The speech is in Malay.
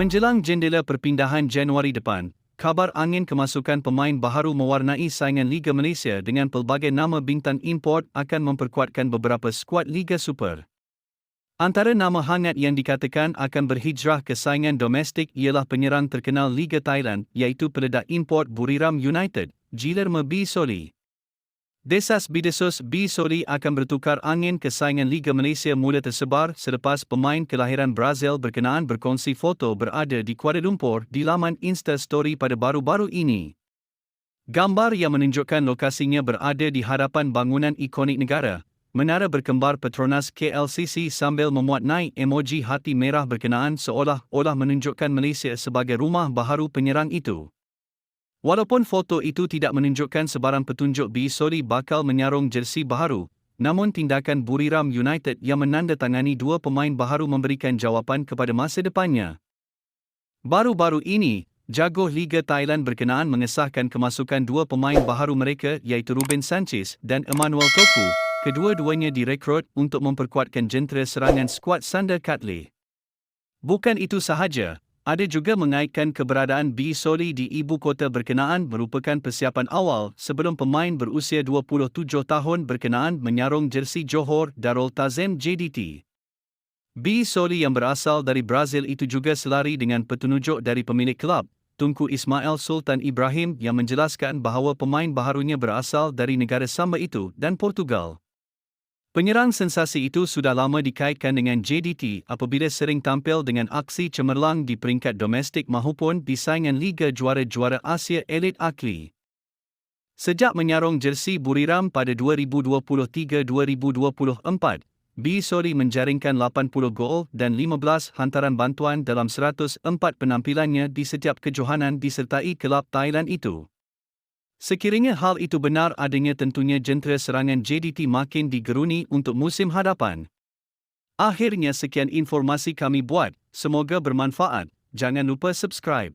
Menjelang jendela perpindahan Januari depan, kabar angin kemasukan pemain baharu mewarnai saingan Liga Malaysia dengan pelbagai nama bintang import akan memperkuatkan beberapa skuad Liga Super. Antara nama hangat yang dikatakan akan berhijrah ke saingan domestik ialah penyerang terkenal Liga Thailand iaitu peledak import Buriram United, Guillermo B. Soli. Desas Bidesos B. Soli akan bertukar angin ke saingan Liga Malaysia mula tersebar selepas pemain kelahiran Brazil berkenaan berkongsi foto berada di Kuala Lumpur di laman Insta Story pada baru-baru ini. Gambar yang menunjukkan lokasinya berada di hadapan bangunan ikonik negara, menara berkembar Petronas KLCC sambil memuat naik emoji hati merah berkenaan seolah-olah menunjukkan Malaysia sebagai rumah baharu penyerang itu. Walaupun foto itu tidak menunjukkan sebarang petunjuk B. Soli bakal menyarung jersey baharu, namun tindakan Buriram United yang menandatangani dua pemain baharu memberikan jawapan kepada masa depannya. Baru-baru ini, jago Liga Thailand berkenaan mengesahkan kemasukan dua pemain baharu mereka iaitu Ruben Sanchez dan Emmanuel Toku, kedua-duanya direkrut untuk memperkuatkan jentera serangan skuad Sander Katley. Bukan itu sahaja, ada juga mengaitkan keberadaan B. Soli di ibu kota berkenaan merupakan persiapan awal sebelum pemain berusia 27 tahun berkenaan menyarung jersey Johor Darul Tazim JDT. B. Soli yang berasal dari Brazil itu juga selari dengan petunjuk dari pemilik kelab, Tunku Ismail Sultan Ibrahim yang menjelaskan bahawa pemain baharunya berasal dari negara sama itu dan Portugal. Penyerang sensasi itu sudah lama dikaitkan dengan JDT apabila sering tampil dengan aksi cemerlang di peringkat domestik maupun di saingan Liga Juara-Juara Asia Elite Akli. Sejak menyarung jersey Buriram pada 2023-2024, B. Sori menjaringkan 80 gol dan 15 hantaran bantuan dalam 104 penampilannya di setiap kejohanan disertai kelab Thailand itu. Sekiranya hal itu benar adanya tentunya jentera serangan JDT makin digeruni untuk musim hadapan. Akhirnya sekian informasi kami buat, semoga bermanfaat. Jangan lupa subscribe.